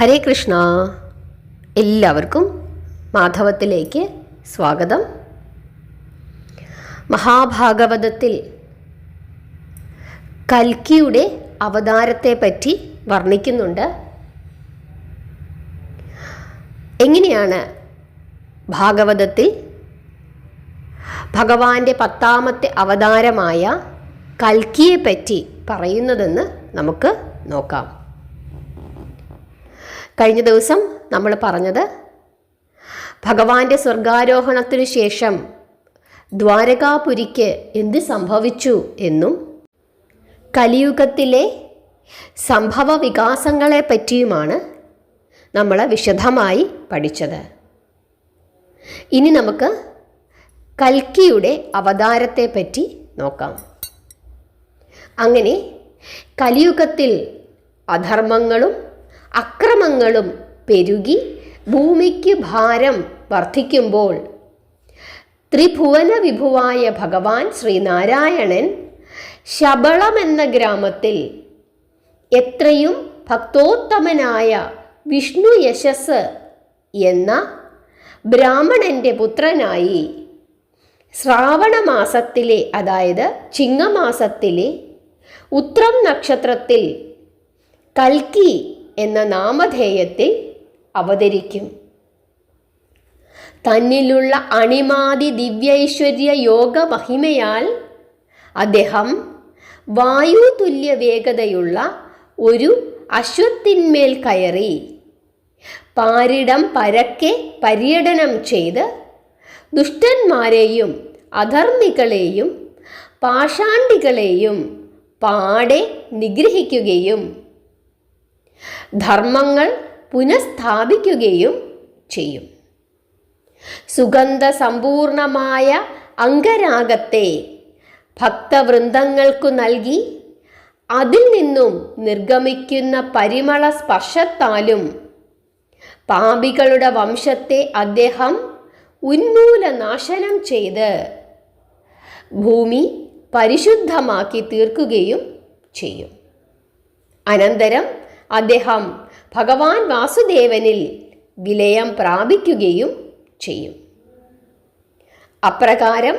ഹരേ കൃഷ്ണ. എല്ലാവർക്കും മാധവത്തിലേക്ക് സ്വാഗതം. മഹാഭാഗവതത്തിൽ കൽക്കിയുടെ അവതാരത്തെ പറ്റി വർണിക്കുന്നുണ്ട്. എങ്ങനെയാണ് ഭാഗവതത്തിൽ ഭഗവാന്റെ പത്താമത്തെ അവതാരമായ കൽക്കിയെപ്പറ്റി പറയുന്നതെന്ന് നമുക്ക് നോക്കാം. കഴിഞ്ഞ ദിവസം നമ്മൾ പറഞ്ഞത് ഭഗവാന്റെ സ്വർഗാരോഹണത്തിനു ശേഷം ദ്വാരകാപുരിക്ക് എന്ത് സംഭവിച്ചു എന്നും കലിയുഗത്തിലെ സംഭവ വികാസങ്ങളെ പറ്റിയുമാണ് നമ്മൾ വിശദമായി പഠിച്ചത്. ഇനി നമുക്ക് കൽക്കിയുടെ അവതാരത്തെ പറ്റി നോക്കാം. അങ്ങനെ കലിയുഗത്തിൽ അധർമ്മങ്ങളും അക്രമങ്ങളും പെരുകി ഭൂമിക്ക് ഭാരം വർദ്ധിക്കുമ്പോൾ ത്രിഭുവന വിഭുവായ ഭഗവാൻ ശ്രീനാരായണൻ ശബളം എന്ന ഗ്രാമത്തിൽ എത്രയും ഭക്തോത്തമനായ വിഷ്ണു യശസ് എന്ന ബ്രാഹ്മണന്റെ പുത്രനായി ശ്രാവണ മാസത്തിലെ അതായത് ചിങ്ങമാസത്തിലെ ഉത്രം നക്ഷത്രത്തിൽ കൽക്കി എന്ന നാമധേയത്തിൽ അവതരിക്കും. തന്നിലുള്ള അണിമാതി ദിവ്യൈശ്വര്യ യോഗ മഹിമയാൽ അദ്ദേഹം വായുതുല്യ വേഗതയുള്ള ഒരു അശ്വത്തിന്മേൽ കയറി പാരിടം പരക്കെ പര്യടനം ചെയ്ത് ദുഷ്ടന്മാരെയും അധർമ്മികളെയും പാഷാണ്ടികളെയും പാടെ നിഗ്രഹിക്കുകയും ധർമ്മങ്ങൾ പുനഃസ്ഥാപിക്കുകയും ചെയ്യും. സുഗന്ധ സമ്പൂർണമായ അംഗരാഗത്തെ ഭക്തവൃന്ദങ്ങൾക്കു നൽകി അതിൽ നിന്നും നിർഗമിക്കുന്ന പരിമള സ്പർശത്താലും പാപികളുടെ വംശത്തെ അദ്ദേഹം ഉന്മൂലനാശനം ചെയ്ത് ഭൂമി പരിശുദ്ധമാക്കി തീർക്കുകയും ചെയ്യും. അനന്തരം അദ്ദേഹം ഭഗവാൻ വാസുദേവനിൽ വിലയം പ്രാപിക്കുകയും ചെയ്യും. അപ്രകാരം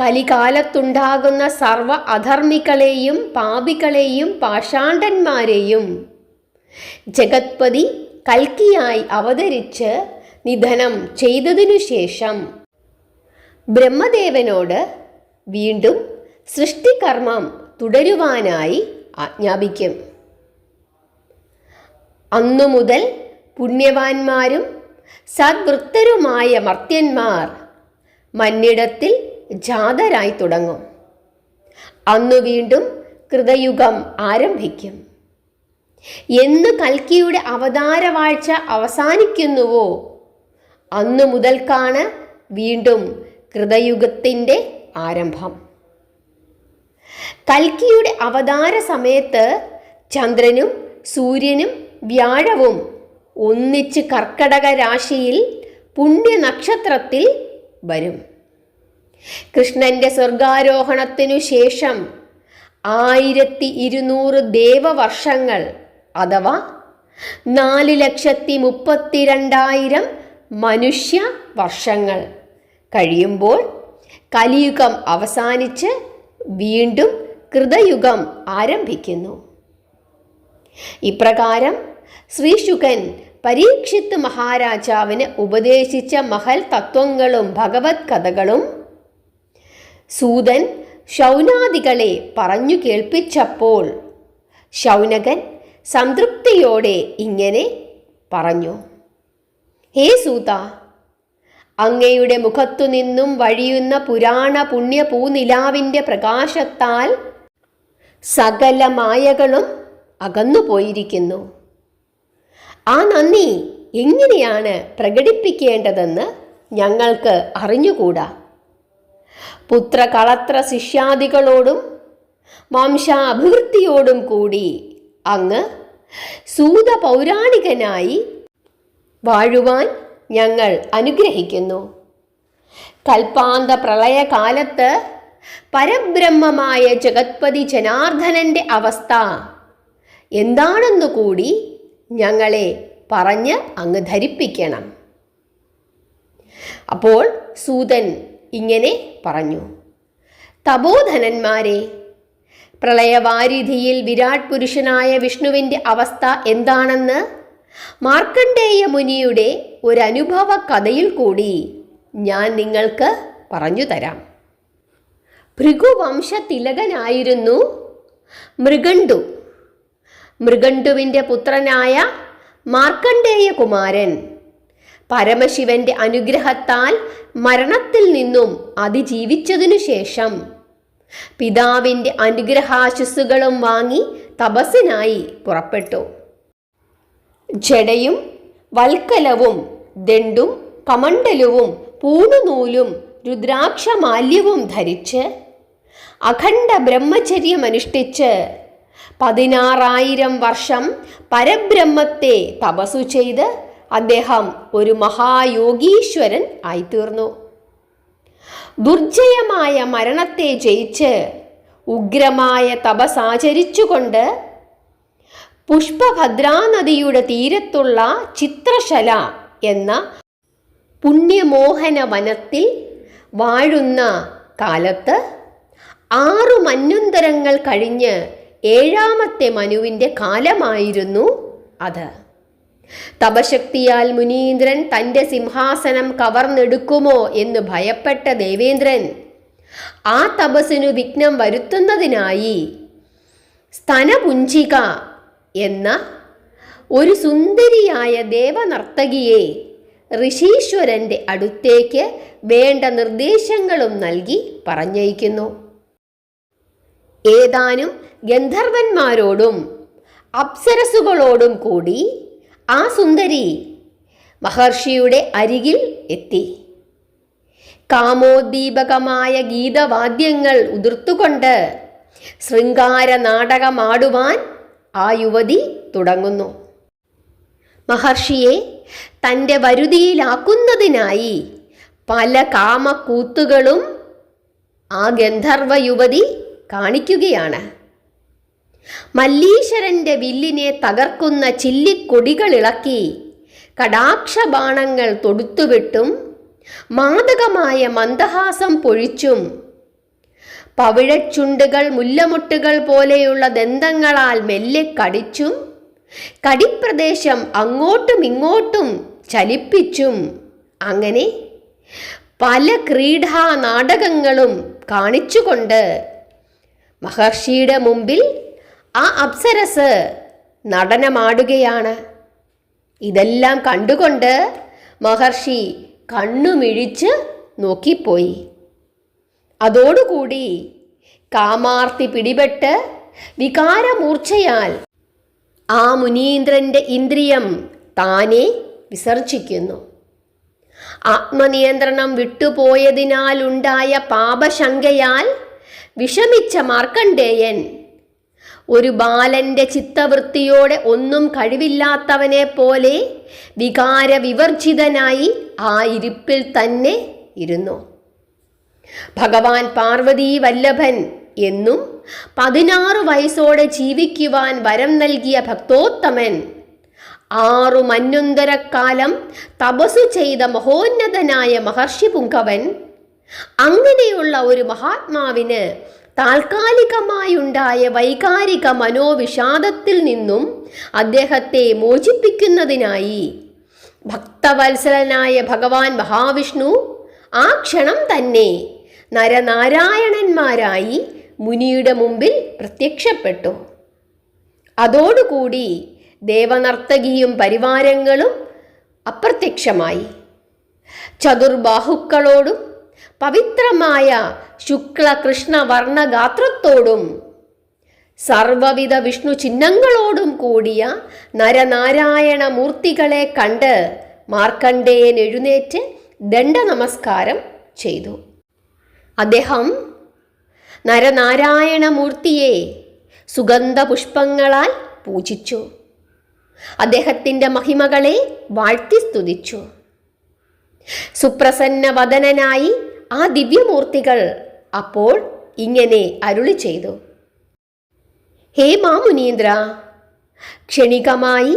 കലികാലത്തുണ്ടാകുന്ന സർവ അധർമ്മികളെയും പാപികളെയും പാഷാണ്ഡന്മാരെയും ജഗത്പതി കൽക്കിയായി അവതരിച്ച് നിധനം ചെയ്തതിനു ശേഷം ബ്രഹ്മദേവനോട് വീണ്ടും സൃഷ്ടികർമ്മം തുടരുവാനായി ആജ്ഞാപിക്കും. അന്നു മുതൽ പുണ്യവാന്മാരും സദ്വൃത്തരുമായ മർത്യന്മാർ മന്നിടത്തിൽ ജാതരായി തുടങ്ങും. അന്നു വീണ്ടും കൃതയുഗം ആരംഭിക്കും. എന്ന് കൽക്കിയുടെ അവതാര വാഴ്ച അവസാനിക്കുന്നുവോ? അന്നു മുതൽക്കാണ് വീണ്ടും കൃതയുഗത്തിന്റെ ആരംഭം. കൽക്കിയുടെ അവതാര സമയത്ത് ചന്ദ്രനും സൂര്യനും വ്യാഴവും ഒന്നിച്ച് കർക്കടക രാശിയിൽ പുണ്യനക്ഷത്രത്തിൽ വരും. കൃഷ്ണന്റെ സ്വർഗാരോഹണത്തിനു ശേഷം ആയിരത്തി ഇരുന്നൂറ് ദേവവർഷങ്ങൾ അഥവാ നാല് ലക്ഷത്തി മുപ്പത്തിരണ്ടായിരം മനുഷ്യ വർഷങ്ങൾ കഴിയുമ്പോൾ കലിയുഗം അവസാനിച്ച് വീണ്ടും കൃതയുഗം ആരംഭിക്കുന്നു. ഇപ്രകാരം ശ്രീശുകൻ പരീക്ഷിത്ത് മഹാരാജാവിന് ഉപദേശിച്ച മഹൽ തത്വങ്ങളും ഭഗവത് കഥകളും സൂതൻ ശൗനാദികളെ പറഞ്ഞു കേൾപ്പിച്ചപ്പോൾ ശൗനകൻ സംതൃപ്തിയോടെ ഇങ്ങനെ പറഞ്ഞു. ഹേ സൂത അങ്ങയുടെ മുഖത്തു നിന്നും വഴിയുന്ന പുരാണ പുണ്യ പൂനിലാവിന്റെ പ്രകാശത്താൽ സകല മായകളും അകന്നുപോയിരിക്കുന്നു. ആ നന്ദി എങ്ങനെയാണ് പ്രകടിപ്പിക്കേണ്ടതെന്ന് ഞങ്ങൾക്ക് അറിഞ്ഞുകൂടാ. പുത്രകളത്ര ശിഷ്യാദികളോടും വംശാഭിവൃദ്ധിയോടും കൂടി അങ്ങ് സൂത പൗരാണികനായി വാഴുവാൻ ഞങ്ങൾ അനുഗ്രഹിക്കുന്നു. കൽപ്പാന്ത പ്രളയകാലത്ത് പരബ്രഹ്മമായ ജഗത്പതി ജനാർദ്ദനന്റെ അവസ്ഥ എന്താണെന്നു കൂടി ഞങ്ങളെ പറഞ്ഞ് അങ്ങ് ധരിപ്പിക്കണം. അപ്പോൾ സൂതൻ ഇങ്ങനെ പറഞ്ഞു തപോധനന്മാരെ പ്രളയവാരിധിയിൽ വിരാട് പുരുഷനായ വിഷ്ണുവിന്റെ അവസ്ഥ എന്താണെന്ന് മാർക്കണ്ഡേയ മുനിയുടെ ഒരനുഭവ കഥയിൽ കൂടി ഞാൻ നിങ്ങൾക്ക് പറഞ്ഞു തരാം. ഭൃഗുവംശ തിലകനായിരുന്നു മൃഗണ്ടു മൃഗണ്ടുവിന്റെ പുത്രനായ മാർക്കണ്ഡേയ കുമാരൻ പരമശിവന്റെ അനുഗ്രഹത്താൽ മരണത്തിൽ നിന്നും അതിജീവിച്ചതിനു ശേഷം പിതാവിന്റെ അനുഗ്രഹാശസ്സുകളും വാങ്ങി തപസ്സിനായി പുറപ്പെട്ടു. ജടയും വൽക്കലവും ദണ്ടും കമണ്ഡലവും പൂണുനൂലും രുദ്രാക്ഷമാല്യവും ധരിച്ച് അഖണ്ഡ ബ്രഹ്മചര്യമനുഷ്ഠിച്ച് പതിനാറായിരം വർഷം പരബ്രഹ്മത്തെ തപസ്സു ചെയ്ത് അദ്ദേഹം ഒരു മഹായോഗീശ്വരൻ ആയിത്തീർന്നു. ദുർജയമായ മരണത്തെ ജയിച്ച് ഉഗ്രമായ തപസാചരിച്ചുകൊണ്ട് പുഷ്പഭദ്രാനദിയുടെ തീരത്തുള്ള ചിത്രശല എന്ന പുണ്യമോഹന വനത്തിൽ വാഴുന്ന കാലത്ത് ആറു മന്വന്തരങ്ങൾ കഴിഞ്ഞ് ഏഴാമത്തെ മനുവിന്റെ കാലമായിരുന്നു അത്. തപശക്തിയാൽ മുനീന്ദ്രൻ തന്റെ സിംഹാസനം കവർന്നെടുക്കുമോ എന്ന് ഭയപ്പെട്ട ദേവേന്ദ്രൻ ആ തപസ്സിനു വിഘ്നം വരുത്തുന്നതിനായി സ്തനപുഞ്ചിക എന്ന ഒരു സുന്ദരിയായ ദേവനർത്തകിയെ ഋഷീശ്വരന്റെ അടുത്തേക്ക് വേണ്ട നിർദ്ദേശങ്ങളും നൽകി പറഞ്ഞയക്കുന്നു. ഏതാനും ഗന്ധർവന്മാരോടും അപ്സരസുകളോടും കൂടി ആ സുന്ദരി മഹർഷിയുടെ അരികിൽ എത്തി. കാമോദ്ദീപകമായ ഗീതവാദ്യങ്ങൾ ഉതിർത്തുകൊണ്ട് ശൃംഗാര നാടകമാടുവാൻ ആ യുവതി തുടങ്ങുന്നു. മഹർഷിയെ തന്റെ വരുതിയിലാക്കുന്നതിനായി പല കാമക്കൂത്തുകളും ആ ഗന്ധർവ യുവതി കാണിക്കുകയാണ്. മല്ലീശ്വരന്റെ വില്ലിനെ തകർക്കുന്ന ചില്ലിക്കൊടികളിളക്കി കടാക്ഷബാണങ്ങൾ തൊടുത്തുവിട്ടും മാതകമായ മന്ദഹാസം പൊഴിച്ചും പവിഴച്ചുണ്ടുകൾ മുല്ലമുട്ടുകൾ പോലെയുള്ള ദന്തങ്ങളാൽ മെല്ലെ കടിച്ചും കടിപ്രദേശം അങ്ങോട്ടും ഇങ്ങോട്ടും ചലിപ്പിച്ചും അങ്ങനെ പല ക്രീഡാ നാടകങ്ങളും കാണിച്ചുകൊണ്ട് മഹർഷിയുടെ മുമ്പിൽ ആ അപ്സരസ് നടനമാടുകയാണ്. ഇതെല്ലാം കണ്ടുകൊണ്ട് മഹർഷി കണ്ണുമിഴിച്ച് നോക്കിപ്പോയി. അതോടുകൂടി കാമാർത്തി പിടിപെട്ട് വികാരമൂർച്ചയാൽ ആ മുനീന്ദ്രന്റെ ഇന്ദ്രിയം താനെ വിസർജിക്കുന്നു. ആത്മനിയന്ത്രണം വിട്ടുപോയതിനാലുണ്ടായ പാപശങ്കയാൽ വിഷമിച്ച മാർക്കണ്ഡേയൻ ഒരു ബാലന്റെ ചിത്തവൃത്തിയോടെ ഒന്നും കഴിവില്ലാത്തവനെ പോലെ വികാര വിവർജിതനായി ആ ഇരിപ്പിൽ തന്നെ ഇരുന്നു. ഭഗവാൻ പാർവതി വല്ലഭൻ എന്നും പതിനാറ് വയസ്സോടെ ജീവിക്കുവാൻ വരം നൽകിയ ഭക്തോത്തമൻ ആറു മന്യുന്തരക്കാലം തപസ്സു ചെയ്ത മഹോന്നതനായ മഹർഷി പുങ്കവൻ അങ്ങനെയുള്ള ഒരു മഹാത്മാവിന് താൽക്കാലികമായുണ്ടായ വൈകാരിക മനോവിഷാദത്തിൽ നിന്നും അദ്ദേഹത്തെ മോചിപ്പിക്കുന്നതിനായി ഭക്തവത്സലനായ ഭഗവാൻ മഹാവിഷ്ണു ആ ക്ഷണം തന്നെ നരനാരായണന്മാരായി മുനിയുടെ മുമ്പിൽ പ്രത്യക്ഷപ്പെട്ടു. അതോടുകൂടി ദേവനർത്തകിയും പരിവാരങ്ങളും അപ്രത്യക്ഷമായി. ചതുർബാഹുക്കളോടും പവിത്രമായ ശുക്ല കൃഷ്ണ വർണഗാത്രത്തോടും സർവവിധ വിഷ്ണു ചിഹ്നങ്ങളോടും കൂടിയ നരനാരായണ മൂർത്തികളെ കണ്ട് മാർക്കണ്ഡേയൻ എഴുന്നേറ്റ് ദണ്ഡ നമസ്കാരം ചെയ്തു. അദ്ദേഹം നരനാരായണ മൂർത്തിയെ സുഗന്ധ പുഷ്പങ്ങളാൽ പൂജിച്ചു. അദ്ദേഹത്തിന്റെ മഹിമകളെ വാഴ്ത്തി സ്തുതിച്ചു. സുപ്രസന്ന വദനനായി ആ ദിവ്യമൂർത്തികൾ അപ്പോൾ ഇങ്ങനെ അരുളി ചെയ്തു. ഹേ മാമുനീന്ദ്ര ക്ഷണികമായി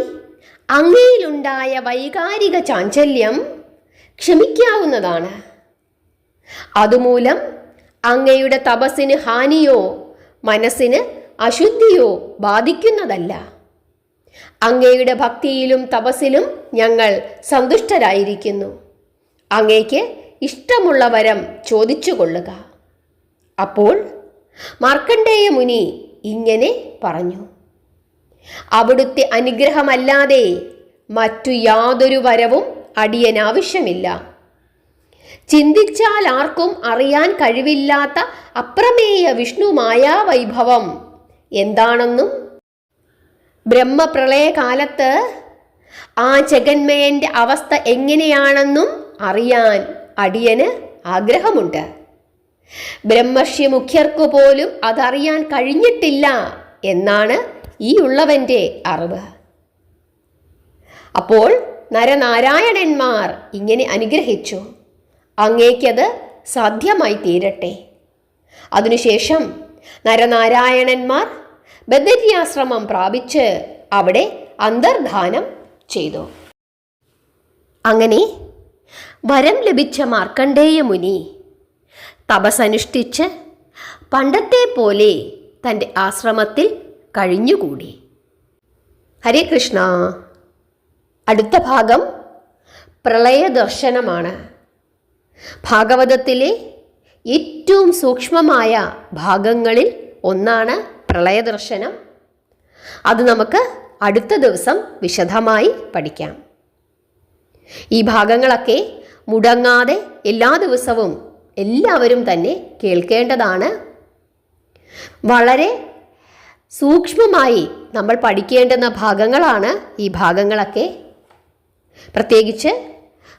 അങ്ങയിലുണ്ടായ വൈകാരിക ചാഞ്ചല്യം ക്ഷമിക്കാവുന്നതാണ്. അതുമൂലം അങ്ങയുടെ തപസ്സിന് ഹാനിയോ മനസ്സിന് അശുദ്ധിയോ ബാധിക്കുന്നതല്ല. അങ്ങയുടെ ഭക്തിയിലും തപസ്സിലും ഞങ്ങൾ സന്തുഷ്ടരായിരിക്കുന്നു. അങ്ങയ്ക്ക് ഇഷ്ടമുള്ള വരം ചോദിച്ചു കൊള്ളുക അപ്പോൾ മാർക്കണ്ഡേയ മുനി ഇങ്ങനെ പറഞ്ഞു. അവിടുത്തെ അനുഗ്രഹമല്ലാതെ മറ്റു യാതൊരു വരവും അടിയൻ ആവശ്യമില്ല ചിന്തിച്ചാൽ ആർക്കും അറിയാൻ കഴിവില്ലാത്ത അപ്രമേയ വിഷ്ണു മായാവൈഭവം എന്താണെന്നും ബ്രഹ്മപ്രളയകാലത്ത് ആ ജഗന്മയന്റെ അവസ്ഥ എങ്ങനെയാണെന്നും അറിയാൻ അടിയന് ആഗ്രഹമുണ്ട്. ബ്രഹ്മർഷി മുഖ്യർക്കു പോലും അതറിയാൻ കഴിഞ്ഞിട്ടില്ല എന്നാണ് ഈ ഉള്ളവന്റെ അറിവ്. അപ്പോൾ നരനാരായണന്മാർ ഇങ്ങനെ അനുഗ്രഹിച്ചു. അങ്ങേക്കത് സാധ്യമായി തീരട്ടെ. അതിനുശേഷം നരനാരായണന്മാർ ബദര്യാശ്രമം പ്രാപിച്ച് അവിടെ അന്തർധാനം ചെയ്തു. അങ്ങനെ വരം ലഭിച്ച മാർക്കണ്ഡേയ മുനി. തപസനുഷ്ഠിച്ച് പണ്ടത്തെ പോലെ തന്റെ ആശ്രമത്തിൽ കഴിഞ്ഞുകൂടി. ഹരേ കൃഷ്ണ. അടുത്ത ഭാഗം പ്രളയദർശനമാണ്. ഭാഗവതത്തിലെ ഏറ്റവും സൂക്ഷ്മമായ ഭാഗങ്ങളിൽ ഒന്നാണ് പ്രളയദർശനം. അത് നമുക്ക് അടുത്ത ദിവസം വിശദമായി പഠിക്കാം. ഈ ഭാഗങ്ങളൊക്കെ മുടങ്ങാതെ എല്ലാ ദിവസവും എല്ലാവരും തന്നെ കേൾക്കേണ്ടതാണ്. വളരെ സൂക്ഷ്മമായി നമ്മൾ പഠിക്കേണ്ടുന്ന ഭാഗങ്ങളാണ് ഈ ഭാഗങ്ങളൊക്കെ. പ്രത്യേകിച്ച്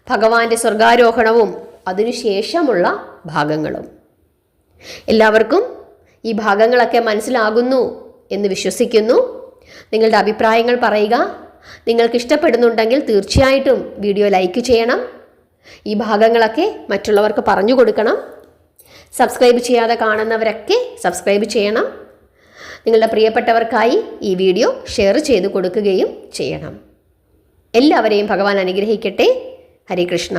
ഭഗവാന്റെ സ്വർഗാരോഹണവും അതിനുശേഷമുള്ള ഭാഗങ്ങളും. എല്ലാവർക്കും ഈ ഭാഗങ്ങളൊക്കെ മനസ്സിലാകുന്നു എന്ന് വിശ്വസിക്കുന്നു. നിങ്ങളുടെ അഭിപ്രായങ്ങൾ പറയുക. നിങ്ങൾക്ക് ഇഷ്ടപ്പെടുന്നുണ്ടെങ്കിൽ തീർച്ചയായിട്ടും വീഡിയോ ലൈക്ക് ചെയ്യണം. ഈ ഭാഗങ്ങളൊക്കെ മറ്റുള്ളവർക്ക് പറഞ്ഞു കൊടുക്കണം. സബ്സ്ക്രൈബ് ചെയ്യാതെ കാണുന്നവരൊക്കെ സബ്സ്ക്രൈബ് ചെയ്യണം. നിങ്ങളുടെ പ്രിയപ്പെട്ടവർക്കായി ഈ വീഡിയോ ഷെയർ ചെയ്ത് കൊടുക്കുകയും ചെയ്യണം. എല്ലാവരെയും ഭഗവാൻ അനുഗ്രഹിക്കട്ടെ. ഹരേ കൃഷ്ണ.